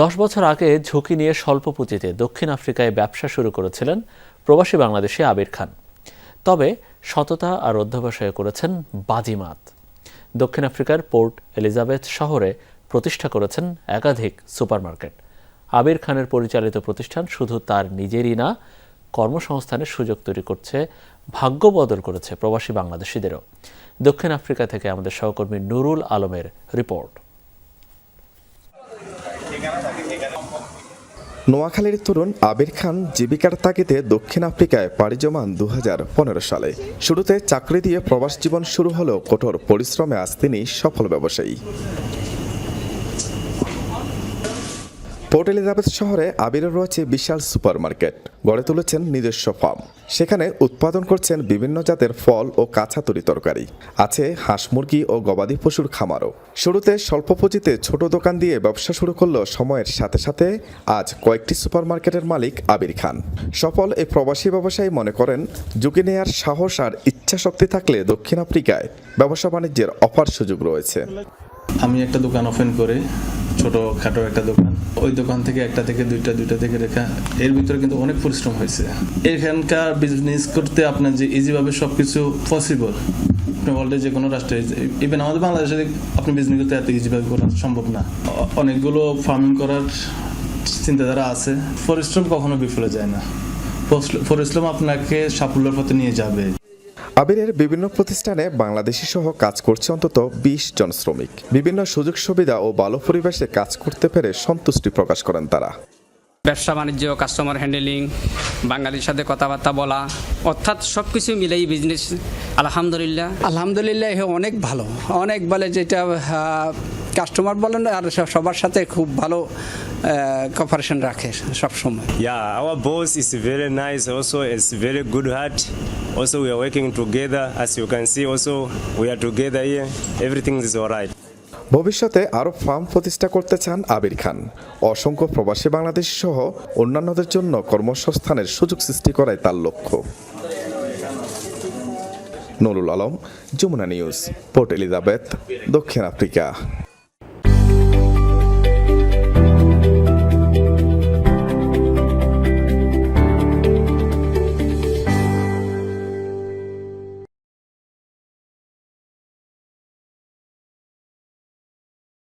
দশ বছর আগে ঝুঁকি নিয়ে স্বল্প পুঁজিতে দক্ষিণ আফ্রিকায় ব্যবসা শুরু করেছিলেন প্রবাসী বাংলাদেশি আবির খান। তবে সততা আর অধ্যবসায় করেছেন বাজিমাত। দক্ষিণ আফ্রিকার পোর্ট এলিজাবেথ শহরে প্রতিষ্ঠা করেছেন একাধিক সুপারমার্কেট। আবির খানের পরিচালিত প্রতিষ্ঠান শুধু তার নিজেরই না, কর্মসংস্থানের সুযোগ তৈরি করছে, ভাগ্য বদল করেছে প্রবাসী বাংলাদেশিদেরও। দক্ষিণ আফ্রিকা থেকে আমাদের সহকর্মী নুরুল আলমের রিপোর্ট। নোয়াখালীর তরুণ আবির খান জীবিকার তাগিদে দক্ষিণ আফ্রিকায় পাড়ি জমান দু হাজার পনেরো সালে। শুরুতে চাকরি দিয়ে প্রবাস জীবন শুরু হলেও কঠোর পরিশ্রমে আজ তিনি সফল ব্যবসায়ী। পোর্ট এলিজাবেথ শহরে আবিরের রয়েছে বিশাল সুপারমার্কেট, গড়ে তুলেছেন নিজস্ব ফার্ম। সেখানে উৎপাদন করছেন বিভিন্ন জাতের ফল ও কাঁচা তরি তরকারি। আছে হাঁস মুরগি ও গবাদি পশুর খামারও। শুরুতে স্বল্প পুঁজিতে ছোট দোকান দিয়ে ব্যবসা শুরু করল সময়ের সাথে সাথে আজ কয়েকটি সুপারমার্কেটের মালিক আবির খান। সফল এই প্রবাসী ব্যবসায়ী মনে করেন, ঝুঁকি নেয়ার সাহস আর ইচ্ছা শক্তি থাকলে দক্ষিণ আফ্রিকায় ব্যবসা বাণিজ্যের অফার সুযোগ রয়েছে। আমি একটা দোকান ওপেন করে ছোট খাটো একটা দোকান। ওই দোকান থেকে একটা থেকে দুইটা দুইটা থেকে রেখা। এর ভিতরে কিন্তু অনেক পরিশ্রম হয়েছে। এখানকার বিজনেস করতে আপনার যে ইজিভাবে সবকিছু পসিবল আপনি ওয়ার্ল্ডের যে কোনো রাষ্ট্রে ইভেন আমাদের বাংলাদেশে আপনি বিজনেস করতে এত ইজিভাবে করা সম্ভব না। অনেকগুলো ফার্মিং করার চিন্তাধারা আছে। পরিশ্রম কখনো বিফলে যায় না। পরিশ্রম আপনাকে সাফল্যের পথে নিয়ে যাবে। আবিরের বিভিন্ন প্রতিষ্ঠানে বাংলাদেশি সহ কাজ করছে অন্তত বিশ জন শ্রমিক। বিভিন্ন সুযোগ সুবিধা ও ভালো পরিবেশে কাজ করতে পেরে সন্তুষ্টি প্রকাশ করেন তারা। ব্যবসা বাণিজ্য কাস্টমার হ্যান্ডেলিং বাঙালির সাথে কথাবার্তা বলা অর্থাৎ সব কিছু মিলেই বিজনেস আলহামদুলিল্লাহ। আলহামদুলিল্লাহ এ অনেক ভালো। অনেক বলে যেটা কাস্টমার বলেন আর সবার সাথে খুব ভালো কপারেশন রাখে সব সময় Yeah, our boss is very nice. Also, it's very good heart. Also, we are working together. As you can see, also we are together here. Everything is alright. ভবিষ্যতে আরও ফার্ম প্রতিষ্ঠা করতে চান আবির খান অসংখ্য প্রবাসী বাংলাদেশি সহ অন্যান্যদের জন্য কর্মসংস্থানের সুযোগ সৃষ্টি করাই তার লক্ষ্য Nurul Alam Jamuna news Port Elizabeth দক্ষিণ আফ্রিকা